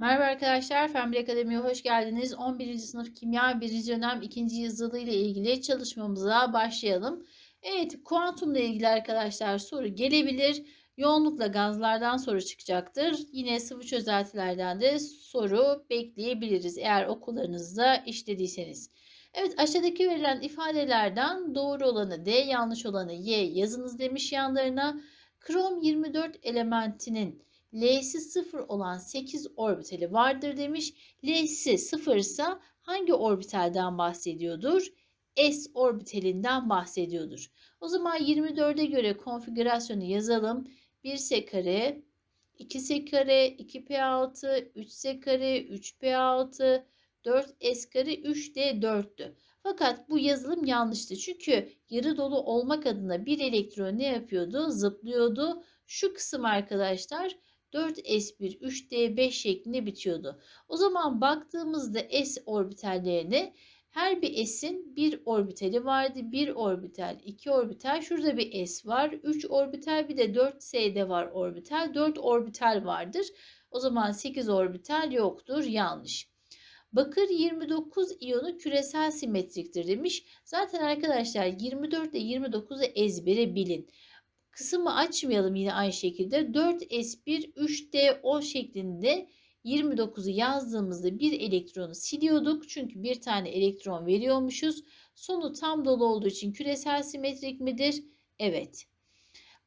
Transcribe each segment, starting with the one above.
Merhaba arkadaşlar, Bilgi Akademi'ye hoş geldiniz. 11. sınıf kimya 1. dönem 2. yazılı ile ilgili çalışmamıza başlayalım. Evet, kuantumla ilgili arkadaşlar soru gelebilir. Yoğunlukla gazlardan soru çıkacaktır. Yine sıvı çözeltilerden de soru bekleyebiliriz eğer okullarınızda işlediyseniz. Evet, aşağıdaki verilen ifadelerden doğru olanı D, yanlış olanı Y yazınız demiş yanlarına. Krom 24 elementinin L'si 0 olan 8 orbitali vardır demiş. L'si 0 ise hangi orbitalden bahsediyordur? S orbitalinden bahsediyordur. O zaman 24'e göre konfigürasyonu yazalım. 1S kare, 2S kare, 2P6, 3S kare, 3P6, 4S kare, 3D 4'tü. Fakat bu yazılım yanlıştı. Çünkü yarı dolu olmak adına bir elektron ne yapıyordu? Zıplıyordu. Şu kısım arkadaşlar 4s1 3d5 şeklinde bitiyordu. O zaman baktığımızda s orbitallerine her bir s'in bir orbitali vardı. Bir orbital, iki orbital. Şurada bir s var. 3 orbital bir de 4s'de var orbital. 4 orbital vardır. O zaman 8 orbital yoktur. Yanlış. Bakır 29 iyonu küresel simetriktir demiş. Zaten arkadaşlar 24 ile 29'u ezbere bilin. Kısmı açmayalım yine aynı şekilde. 4s1 3do şeklinde 29'u yazdığımızda bir elektronu siliyorduk. Çünkü bir tane elektron veriyormuşuz. Sonu tam dolu olduğu için küresel simetrik midir? Evet.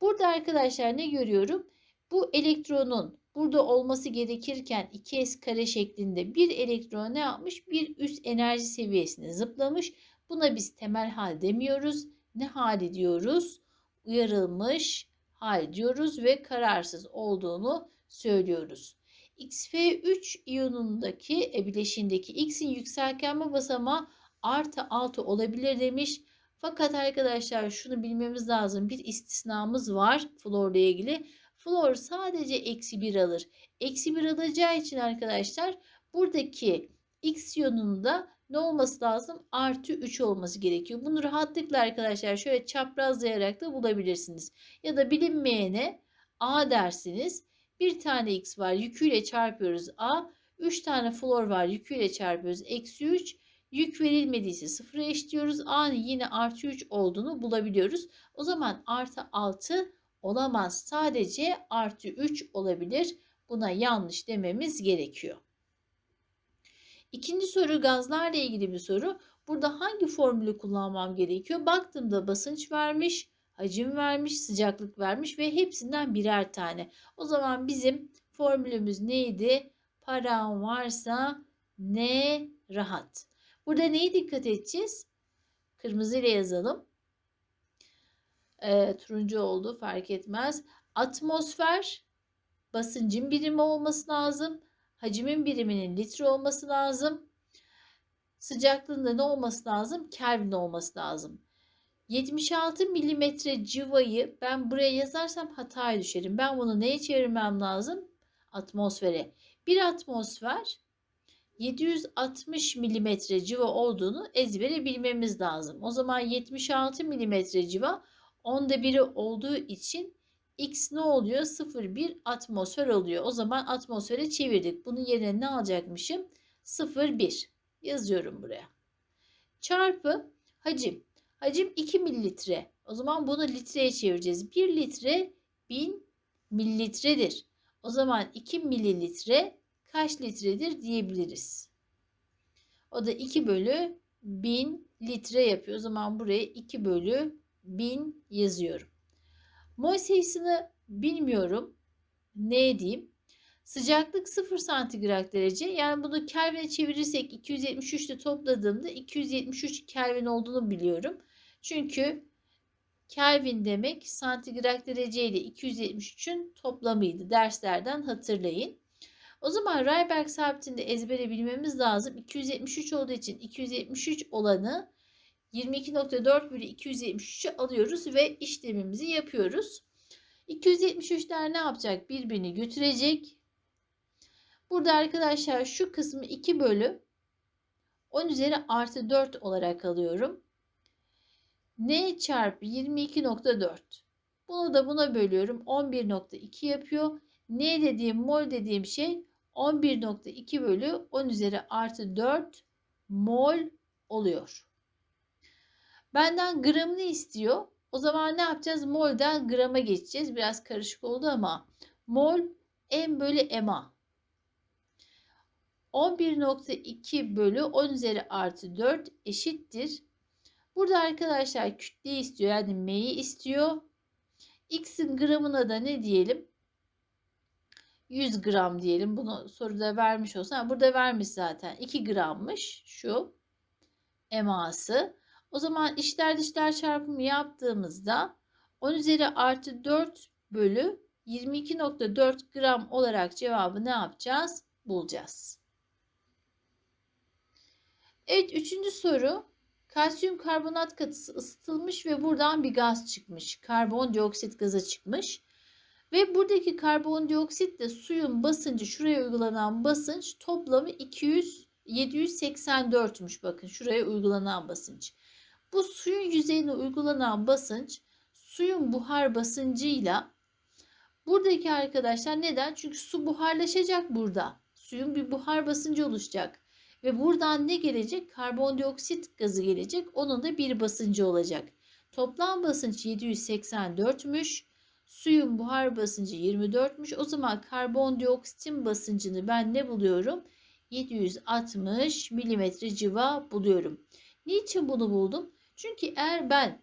Burada arkadaşlar ne görüyorum? Bu elektronun burada olması gerekirken 2s kare şeklinde bir elektron ne yapmış? Bir üst enerji seviyesine zıplamış. Buna biz temel hal demiyoruz. Ne hali diyoruz? Uyarılmış hal diyoruz ve kararsız olduğunu söylüyoruz. XF3 iyonundaki e, bileşindeki X'in yükselkenme basamağı artı 6 olabilir demiş. Fakat arkadaşlar şunu bilmemiz lazım. Bir istisnamız var florla ilgili. Flor sadece eksi 1 alır. Eksi 1 alacağı için arkadaşlar buradaki X iyonunda ne olması lazım? Artı 3 olması gerekiyor. Bunu rahatlıkla arkadaşlar şöyle çaprazlayarak da bulabilirsiniz. Ya da bilinmeyene A dersiniz. Bir tane X var yüküyle çarpıyoruz A. 3 tane flor var yüküyle çarpıyoruz. Eksi 3. Yük verilmediyse sıfıra eşliyoruz. A'nın yine artı 3 olduğunu bulabiliyoruz. O zaman artı 6 olamaz. Sadece artı 3 olabilir. Buna yanlış dememiz gerekiyor. İkinci soru gazlarla ilgili bir soru. Burada hangi formülü kullanmam gerekiyor? Baktığımda basınç vermiş, hacim vermiş, sıcaklık vermiş ve hepsinden birer tane. O zaman bizim formülümüz neydi? Param varsa ne rahat. Burada neye dikkat edeceğiz? Kırmızı ile yazalım. E, turuncu oldu fark etmez. Atmosfer basıncın birimi olması lazım. Hacmin biriminin litre olması lazım. Sıcaklığında ne olması lazım? Kelvin olması lazım. 76 milimetre civayı ben buraya yazarsam hataya düşerim. Ben bunu neye çevirmem lazım? Atmosfere. Bir atmosfer 760 milimetre civa olduğunu ezbere bilmemiz lazım. O zaman 76 milimetre civa onda biri olduğu için X ne oluyor? 0,1 atmosfer oluyor. O zaman atmosfere çevirdik. Bunun yerine ne alacakmışım? 0,1 yazıyorum buraya. Çarpı hacim. Hacim 2 mililitre. O zaman bunu litreye çevireceğiz. 1 litre 1000 mililitredir. O zaman 2 mililitre kaç litredir diyebiliriz. O da 2 bölü 1000 litre yapıyor. O zaman buraya 2 bölü 1000 yazıyorum. Mol sayısını bilmiyorum. Ne diyeyim? Sıcaklık 0 santigrat derece. Yani bunu Kelvin'e çevirirsek 273 ile topladığımda 273 Kelvin olduğunu biliyorum. Çünkü Kelvin demek santigrat derece ile 273'ün toplamıydı. Derslerden hatırlayın. O zaman Rayberg sabitinde ezbere bilmemiz lazım. 273 olduğu için 273 olanı 22.4 bölü 273'ü alıyoruz ve işlemimizi yapıyoruz. 273'ler ne yapacak? Birbirini götürecek. Burada arkadaşlar şu kısmı 2 bölü 10 üzeri artı 4 olarak alıyorum. N çarpı 22.4. Bunu da buna bölüyorum. 11.2 yapıyor. N dediğim mol dediğim şey 11.2 bölü 10 üzeri artı 4 mol oluyor. Benden gramını istiyor. O zaman ne yapacağız? Mol'den grama geçeceğiz. Biraz karışık oldu ama mol m bölü ma. 11.2 bölü 10 üzeri artı 4 eşittir. Burada arkadaşlar kütle istiyor. Yani m'yi istiyor. X'in gramına da ne diyelim? 100 gram diyelim. Bunu soruda vermiş olsa. Burada vermiş zaten. 2 grammış şu eması. O zaman işler dışlar çarpımı yaptığımızda 10 üzeri artı 4 bölü 22.4 gram olarak cevabı ne yapacağız? Bulacağız. Evet üçüncü soru. Kalsiyum karbonat katısı ısıtılmış ve buradan bir gaz çıkmış. Karbondioksit gazı çıkmış. Ve buradaki karbondioksitle suyun basıncı şuraya uygulanan basınç toplamı 200 784'müş bakın şuraya uygulanan basınç. Bu suyun yüzeyine uygulanan basınç suyun buhar basıncıyla buradaki arkadaşlar neden? Çünkü su buharlaşacak burada. Suyun bir buhar basıncı oluşacak. Ve buradan ne gelecek? Karbondioksit gazı gelecek. Onun da bir basıncı olacak. Toplam basınç 784'müş. Suyun buhar basıncı 24'müş. O zaman karbondioksitin basıncını ben ne buluyorum? 760 milimetre civa buluyorum. Niçin bunu buldum? Çünkü eğer ben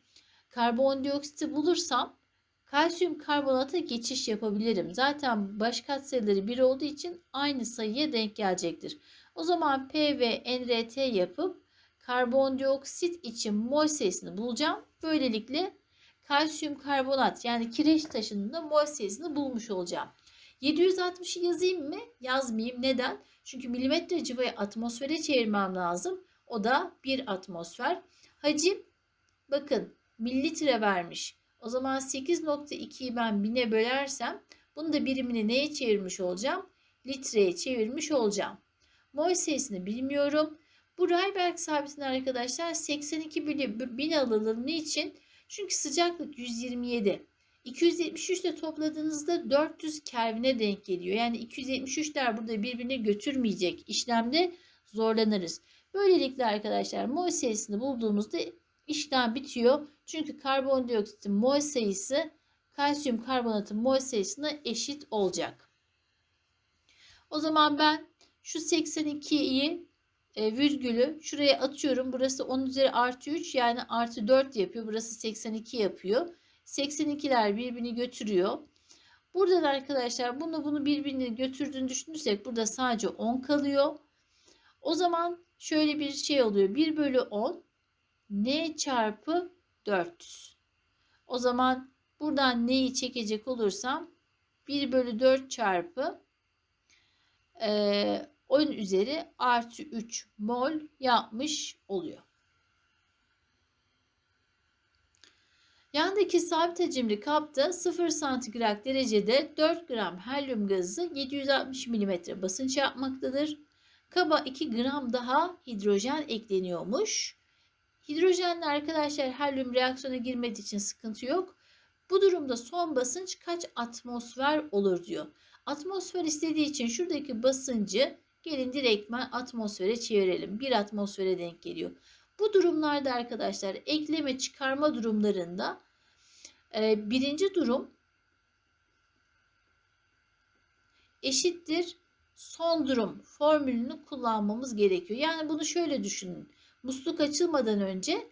karbondioksiti bulursam kalsiyum karbonata geçiş yapabilirim. Zaten baş katsayıları 1 olduğu için aynı sayıya denk gelecektir. O zaman P ve NRT yapıp karbondioksit için mol sayısını bulacağım. Böylelikle kalsiyum karbonat yani kireç taşının da mol sayısını bulmuş olacağım. 760'ı yazayım mı? Yazmayayım. Neden? Çünkü milimetre civayı atmosfere çevirmem lazım. O da bir atmosfer. Hacim bakın mililitre vermiş. O zaman 8.2'yi ben bine bölersem bunu da birimini neye çevirmiş olacağım? Litreye çevirmiş olacağım. Mol sayısını bilmiyorum. Bu Rayberg sabitinin arkadaşlar 82 bölü 1000 alalım. Niçin? Çünkü sıcaklık 127. 273 ile topladığınızda 400 Kelvin'e denk geliyor. Yani 273'ler burada birbirini götürmeyecek işlemde zorlanırız. Böylelikle arkadaşlar mol sayısını bulduğumuzda işlem bitiyor. Çünkü karbondioksitin mol sayısı kalsiyum karbonatın mol sayısına eşit olacak. O zaman ben şu 82'yi e, virgülü şuraya atıyorum. Burası 10 üzeri artı 3 yani artı 4 yapıyor. Burası 82 yapıyor. 82'ler birbirini götürüyor. Burada da arkadaşlar bunu bunu birbirini götürdüğünü düşünürsek burada sadece 10 kalıyor. O zaman şöyle bir şey oluyor. 1 bölü 10 n çarpı 400. O zaman buradan neyi çekecek olursam 1 bölü 4 çarpı e, 10 üzeri artı 3 mol yapmış oluyor. Yandaki sabit hacimli kapta 0 santigrat derecede 4 gram helyum gazı 760 mm basınç yapmaktadır. Kaba 2 gram daha hidrojen ekleniyormuş. Hidrojenle arkadaşlar helyum reaksiyona girmediği için sıkıntı yok. Bu durumda son basınç kaç atmosfer olur diyor. Atmosfer istediği için şuradaki basıncı gelin direktmen atmosfere çevirelim. Bir atmosfere denk geliyor. Bu durumlarda arkadaşlar ekleme çıkarma durumlarında e, birinci durum eşittir son durum formülünü kullanmamız gerekiyor. Yani bunu şöyle düşünün. Musluk açılmadan önce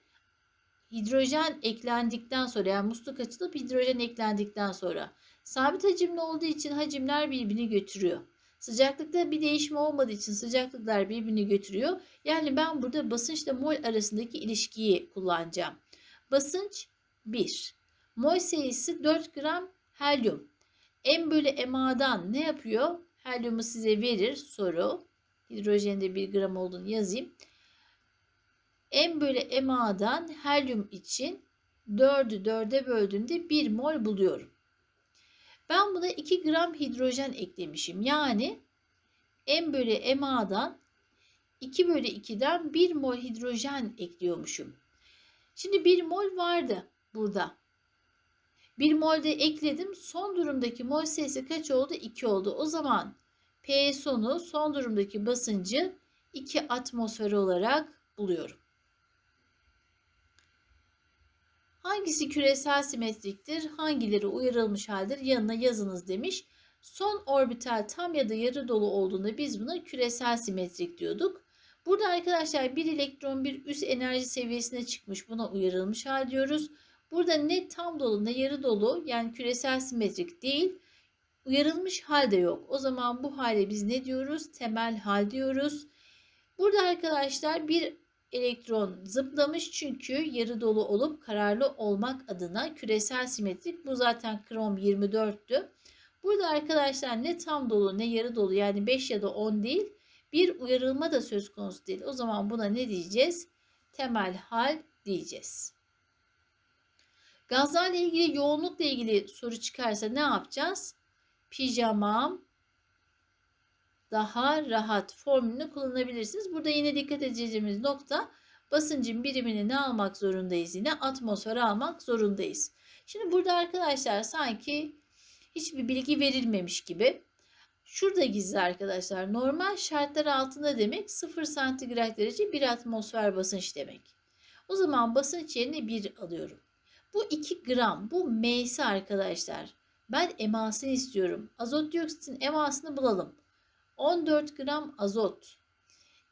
hidrojen eklendikten sonra yani musluk açılıp hidrojen eklendikten sonra sabit hacimli olduğu için hacimler birbirini götürüyor. Sıcaklıkta bir değişme olmadığı için sıcaklıklar birbirini götürüyor. Yani ben burada basınçla mol arasındaki ilişkiyi kullanacağım. Basınç 1. Mol sayısı 4 gram helyum. M bölü MA'dan ne yapıyor? Helyumu size verir soru. Hidrojende 1 gram olduğunu yazayım. M bölü MA'dan helyum için 4'ü 4'e böldüğümde 1 mol buluyorum. Ben buna 2 gram hidrojen eklemişim. Yani M bölü MA'dan 2 bölü 2'den 1 mol hidrojen ekliyormuşum. Şimdi 1 mol vardı burada. 1 mol de ekledim. Son durumdaki mol sayısı kaç oldu? 2 oldu. O zaman P sonu son durumdaki basıncı 2 atmosfer olarak buluyorum. Hangisi küresel simetriktir? Hangileri uyarılmış haldir? Yanına yazınız demiş. Son orbital tam ya da yarı dolu olduğunda biz buna küresel simetrik diyorduk. Burada arkadaşlar bir elektron bir üst enerji seviyesine çıkmış. Buna uyarılmış hal diyoruz. Burada ne tam dolu ne yarı dolu yani küresel simetrik değil. Uyarılmış hal de yok. O zaman bu hale biz ne diyoruz? Temel hal diyoruz. Burada arkadaşlar bir elektron zıplamış çünkü yarı dolu olup kararlı olmak adına küresel simetrik. Bu zaten krom 24'tü. Burada arkadaşlar ne tam dolu ne yarı dolu yani 5 ya da 10 değil. Bir uyarılma da söz konusu değil. O zaman buna ne diyeceğiz? Temel hal diyeceğiz. Gazlarla ilgili yoğunlukla ilgili soru çıkarsa ne yapacağız? Pijamam daha rahat formülünü kullanabilirsiniz. Burada yine dikkat edeceğimiz nokta basıncın birimini ne almak zorundayız? Yine atmosfer almak zorundayız. Şimdi burada arkadaşlar sanki hiçbir bilgi verilmemiş gibi. Şurada gizli arkadaşlar. Normal şartlar altında demek 0 santigrat derece 1 atmosfer basınç demek. O zaman basınç yerine 1 alıyorum. Bu 2 gram. Bu M'si arkadaşlar. Ben emasını istiyorum. Azot dioksitin emasını bulalım. 14 gram azot.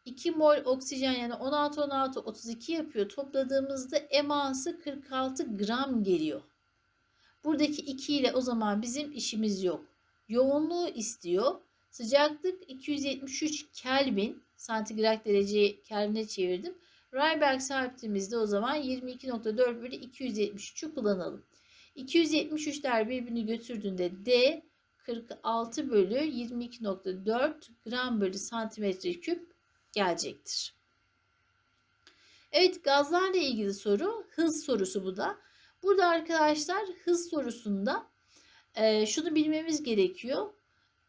2 mol oksijen yani 16 16 32 yapıyor. Topladığımızda eması 46 gram geliyor. Buradaki 2 ile o zaman bizim işimiz yok. Yoğunluğu istiyor. Sıcaklık 273 Kelvin santigrat derece Kelvin'e çevirdim. Rayberg sabitimiz o zaman 22.4 bölü 273'ü kullanalım. 273'ler birbirini götürdüğünde D 46 bölü 22.4 gram bölü santimetre küp gelecektir. Evet gazlarla ilgili soru hız sorusu bu da. Burada arkadaşlar hız sorusunda e, şunu bilmemiz gerekiyor.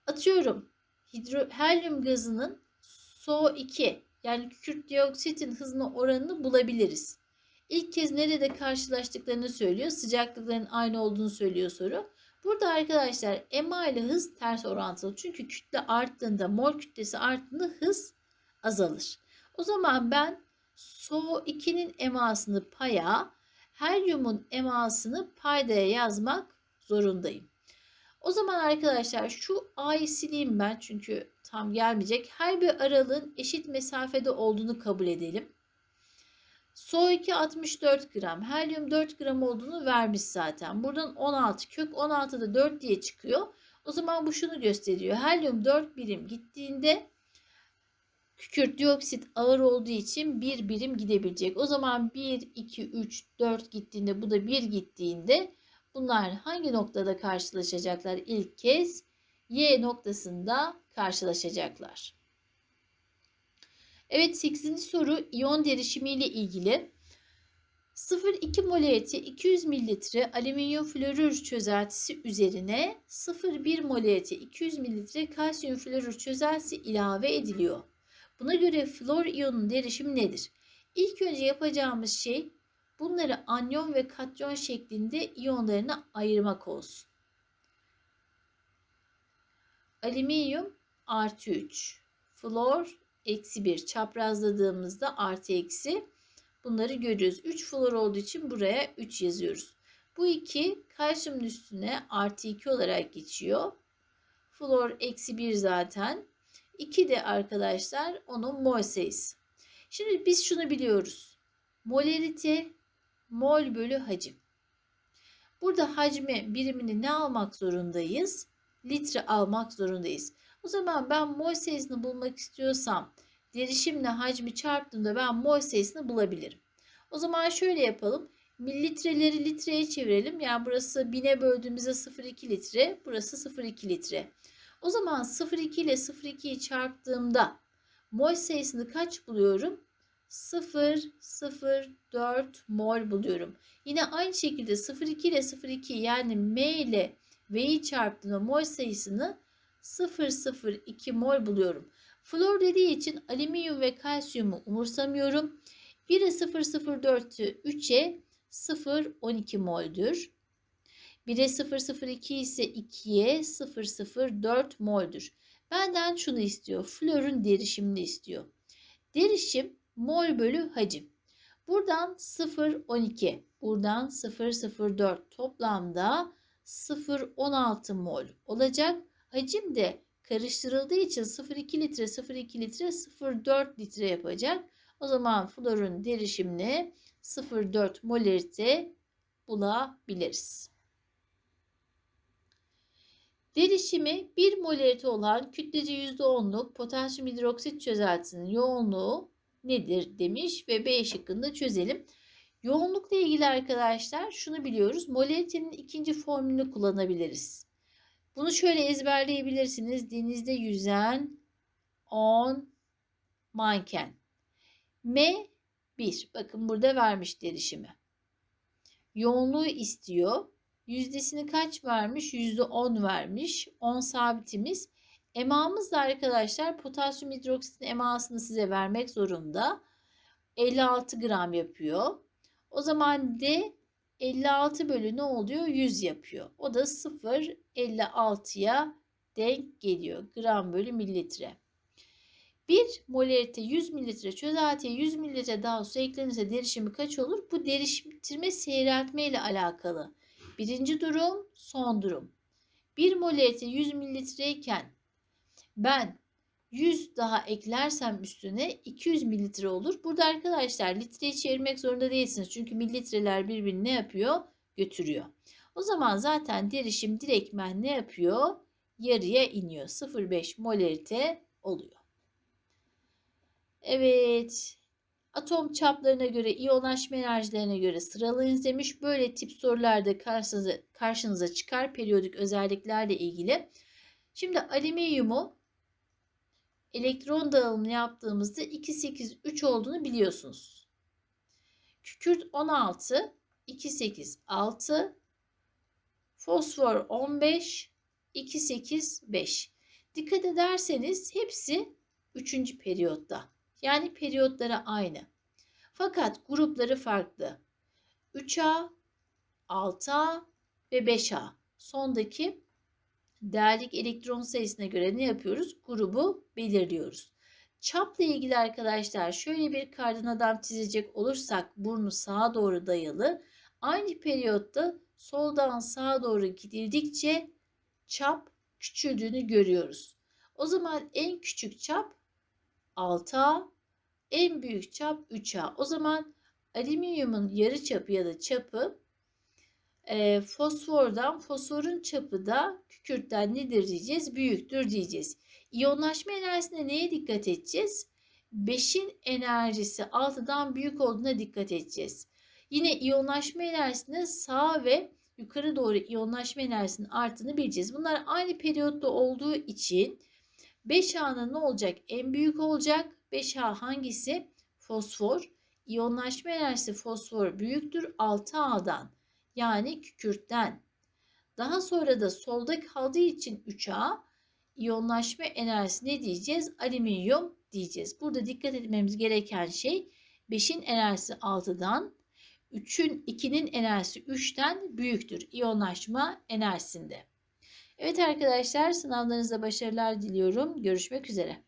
Atıyorum hidro, helyum gazının SO2 yani kükürt dioksitin hızına oranını bulabiliriz. İlk kez nerede karşılaştıklarını söylüyor. Sıcaklıkların aynı olduğunu söylüyor soru. Burada arkadaşlar EMA ile hız ters orantılı. Çünkü kütle arttığında, mol kütlesi arttığında hız azalır. O zaman ben SO2'nin emasını paya, helyumun emasını paydaya yazmak zorundayım. O zaman arkadaşlar şu A'yı sileyim ben çünkü tam gelmeyecek. Her bir aralığın eşit mesafede olduğunu kabul edelim. SO2 64 gram, helyum 4 gram olduğunu vermiş zaten. Buradan 16 kök 16 da 4 diye çıkıyor. O zaman bu şunu gösteriyor. Helyum 4 birim gittiğinde kükürt dioksit ağır olduğu için 1 birim gidebilecek. O zaman 1, 2, 3, 4 gittiğinde bu da 1 gittiğinde bunlar hangi noktada karşılaşacaklar ilk kez? Y noktasında karşılaşacaklar. Evet 8. soru iyon derişimi ile ilgili. 0,2 molarite 200 mililitre alüminyum florür çözeltisi üzerine 0,1 molarite 200 mililitre kalsiyum florür çözeltisi ilave ediliyor. Buna göre flor iyonun derişimi nedir? İlk önce yapacağımız şey bunları anyon ve katyon şeklinde iyonlarına ayırmak olsun. Alüminyum artı 3, flor eksi 1 çaprazladığımızda artı eksi bunları görüyoruz. 3 flor olduğu için buraya 3 yazıyoruz. Bu 2 kalsiyumun üstüne artı 2 olarak geçiyor. Flor eksi 1 zaten. 2 de arkadaşlar onun mol sayısı. Şimdi biz şunu biliyoruz. Molarite mol bölü hacim. Burada hacmi birimini ne almak zorundayız? Litre almak zorundayız. O zaman ben mol sayısını bulmak istiyorsam derişimle hacmi çarptığımda ben mol sayısını bulabilirim. O zaman şöyle yapalım. Mililitreleri litreye çevirelim. Yani burası 1000'e böldüğümüzde 0,2 litre. Burası 0,2 litre. O zaman 0,2 ile 0,2'yi çarptığımda mol sayısını kaç buluyorum? 0,04 mol buluyorum. Yine aynı şekilde 0,2 ile 0,2 yani M ile V'yi çarptığımda mol sayısını 0,02 mol buluyorum. Flor dediği için alüminyum ve kalsiyumu umursamıyorum. 1'e 0,04'ü 3'e 0,12 moldür. 1'e 0,02 ise 2'ye 0,04 moldür. Benden şunu istiyor. Florun derişimini istiyor. Derişim mol bölü hacim. Buradan 0,12, buradan 0,04 toplamda 0,16 mol olacak. Hacim de karıştırıldığı için 0,2 litre 0,2 litre 0,4 litre yapacak. O zaman florun derişimini 0,4 molarite bulabiliriz. Derişimi 1 molarite olan kütlece %10'luk potasyum hidroksit çözeltisinin yoğunluğu nedir demiş ve B şıkkında çözelim. Yoğunlukla ilgili arkadaşlar şunu biliyoruz. Molaritenin ikinci formülünü kullanabiliriz. Bunu şöyle ezberleyebilirsiniz. Denizde yüzen 10 manken. M 1. Bakın burada vermiş derişimi. Yoğunluğu istiyor. Yüzdesini kaç vermiş? Yüzde 10 vermiş. 10 sabitimiz. Emamız da arkadaşlar potasyum hidroksitin emasını size vermek zorunda. 56 gram yapıyor. O zaman D 56 bölü ne oluyor? 100 yapıyor. O da 0,56'ya denk geliyor. Gram bölü mililitre. 1 molarite 100 mililitre çözeltiye 100 mililitre daha su eklenirse derişimi kaç olur? Bu deriştirme seyreltme ile alakalı. Birinci durum, son durum. 1 molarite 100 mililitreyken ben 100 daha eklersem üstüne 200 mililitre olur. Burada arkadaşlar litreyi çevirmek zorunda değilsiniz. Çünkü mililitreler birbirini ne yapıyor? Götürüyor. O zaman zaten derişim direktmen ne yapıyor? Yarıya iniyor. 0,5 molarite oluyor. Evet. Atom çaplarına göre, iyonlaşma enerjilerine göre sıralayın demiş. Böyle tip sorularda karşınıza, karşınıza çıkar periyodik özelliklerle ilgili. Şimdi alüminyumu elektron dağılımını yaptığımızda 2, 8, 3 olduğunu biliyorsunuz. Kükürt 16, 2, 8, 6, fosfor 15, 2, 8, 5. Dikkat ederseniz hepsi 3. periyotta. Yani periyotları aynı. Fakat grupları farklı. 3A, 6A ve 5A. Sondaki değerlik elektron sayısına göre ne yapıyoruz? Grubu belirliyoruz. Çapla ilgili arkadaşlar şöyle bir kardan adam çizecek olursak burnu sağa doğru dayalı. Aynı periyotta soldan sağa doğru gidildikçe çap küçüldüğünü görüyoruz. O zaman en küçük çap 6A, en büyük çap 3A. O zaman alüminyumun yarı çapı ya da çapı e, fosfordan, fosforun çapı da kükürtten nedir diyeceğiz? Büyüktür diyeceğiz. İyonlaşma enerjisine neye dikkat edeceğiz? 5'in enerjisi 6'dan büyük olduğuna dikkat edeceğiz. Yine iyonlaşma enerjisinde sağ ve yukarı doğru iyonlaşma enerjisinin arttığını bileceğiz. Bunlar aynı periyotta olduğu için 5A'nın ne olacak? En büyük olacak. 5A hangisi? Fosfor. İyonlaşma enerjisi fosfor büyüktür 6A'dan yani kükürtten. Daha sonra da solda kaldığı için 3A iyonlaşma enerjisi ne diyeceğiz? Alüminyum diyeceğiz. Burada dikkat etmemiz gereken şey 5'in enerjisi 6'dan, 3'ün 2'nin enerjisi 3'ten büyüktür iyonlaşma enerjisinde. Evet arkadaşlar sınavlarınızda başarılar diliyorum. Görüşmek üzere.